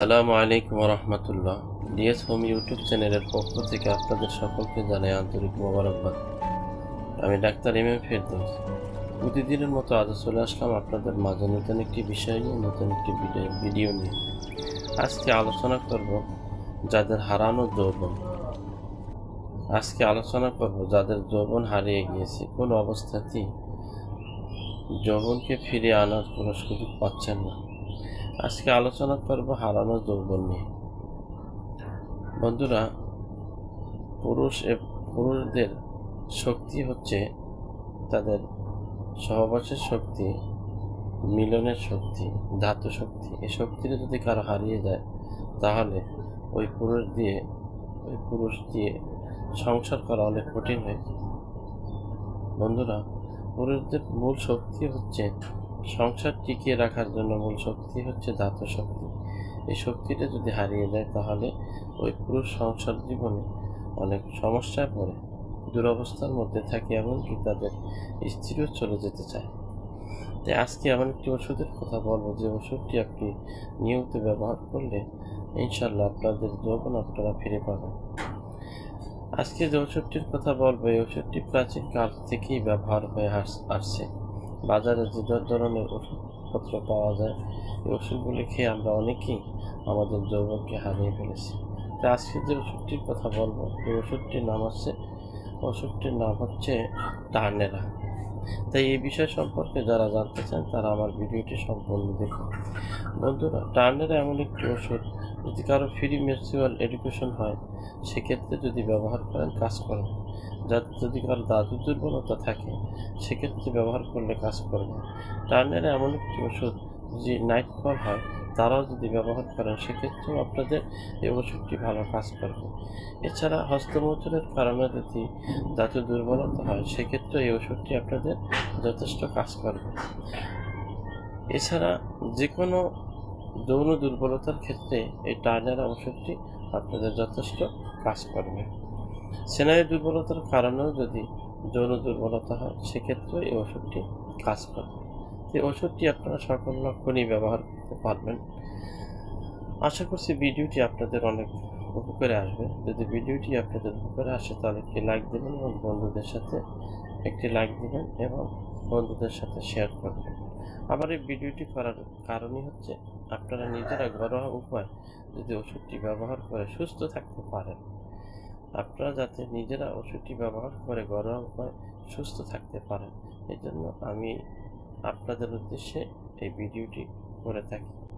আসসালামু আলাইকুম রহমতুল্লাহ DS home YouTube চ্যানেলের পক্ষ থেকে আপনাদের সকলকে জানাই আন্তরিক মোবারকবাদ। আমি ডাক্তার এম এম ফেরদৌস। প্রতিদিনের মতো আজও চলে আসলাম আপনাদের মাঝে নতুন একটি বিষয় নিয়ে, নতুন একটি ভিডিও- নিয়ে। আজকে আলোচনা করব যাদের হারানো যৌবন। আজকে আলোচনা করব যাদের যৌবন হারিয়ে গিয়েছে, কোন অবস্থাতেই যৌবনকে ফিরিয়ে আনার কোনো সুযোগ পাচ্ছেন না। আজকে আলোচনা করব হারানো যৌবন নিয়ে। বন্ধুরা, পুরুষ পুরুষদের শক্তি হচ্ছে তাদের সহবাসের শক্তি, মিলনের শক্তি, ধাতু শক্তি। এই শক্তিটা যদি কারও হারিয়ে যায়, তাহলে ওই পুরুষ দিয়ে, ওই পুরুষ দিয়ে সংসার করা অনেক কঠিন হয়ে যায়। বন্ধুরা, পুরুষদের মূল শক্তি হচ্ছে সংসার টিকিয়ে রাখার জন্য মূল শক্তি হচ্ছে ধাতু শক্তি এই শক্তিটা যদি হারিয়ে যায় তাহলে ওই পুরুষ সংসার জীবনে অনেক সমস্যায় পড়ে, দুরবস্থার মধ্যে থাকে এমনকি তাদের স্ত্রীও চলে যেতে চায়। তাই আজকে এমন একটি ওষুধের কথা বলব যে ওষুধটি আপনি নিয়মিত ব্যবহার করলে ইনশাল্লাহ আপনাদের যৌবন আপনারা ফিরে পাবেন। আজকে যে ওষুধটির কথা বলব, এই ওষুধটি প্রাচীন কাল থেকেই ব্যবহার হয়ে আস- আসছে। বাজারে যে ধরনের ওষুধপত্র পাওয়া যায়, এই ওষুধগুলি খেয়ে আমরা অনেকেই আমাদের যৌবনকে হারিয়ে ফেলেছি। তো আজকে যে ওষুধটির কথা বলব, এই ওষুধটির নাম হচ্ছে, ওষুধটির নাম হচ্ছে টার্নেরা। তাই এই বিষয় সম্পর্কে যারা জানতে চান, তারা আমার ভিডিওটি সম্পূর্ণ দেখুন। বন্ধুরা, টার্নেরা এমন একটি ওষুধ, যদি কারও ফ্রি মিউচুয়াল এডুকেশন হয়, সেক্ষেত্রে যদি ব্যবহার করেন, কাজ করবে যাতে যদি কারও দাদু দুর্বলতা থাকে, সেক্ষেত্রে ব্যবহার করলে কাজ করবে টার্নের এমন একটি ওষুধ যে নাইট ফল হয়, তারাও যদি ব্যবহার করেন, সেক্ষেত্রেও আপনাদের এই ওষুধটি ভালো কাজ করবে। এছাড়া হস্তমোচনের কারণে যদি দাঁত দুর্বলতা হয়, সেক্ষেত্রে এই ওষুধটি আপনাদের যথেষ্ট কাজ করবে। এছাড়া যে কোনো যৌন দুর্বলতার ক্ষেত্রে এই টার্নের ওষুধটি আপনাদের যথেষ্ট কাজ করবে। সেনাই দুর্বলতার কারণেও যদি যৌন দুর্বলতা হয়, সেক্ষেত্রে এই ওষুধটি কাজ করবে এই ওষুধটি আপনারা সকল লক্ষণই ব্যবহার করতে পারবেন। আশা করছি ভিডিওটি আপনাদের অনেক উপকারে আসবে। যদি ভিডিওটি আপনাদের উপকারে আসে, তাহলে একটি লাইক দেবেন এবং বন্ধুদের সাথে একটি লাইক দেবেন এবং বন্ধুদের সাথে শেয়ার করবেন। আবার এই ভিডিওটি করার কারণই হচ্ছে, আপনারা নিজেরা ঘরোয়া উপায় যদি ওষুধটি ব্যবহার করে সুস্থ থাকতে পারেন আপনারা যাতে নিজেরা ওষুধটি ব্যবহার করে ঘরোয়া উপায় সুস্থ থাকতে পারেন। এজন্য জন্য আমি আপনাদের উদ্দেশ্যে এই ভিডিওটি করে থাকি।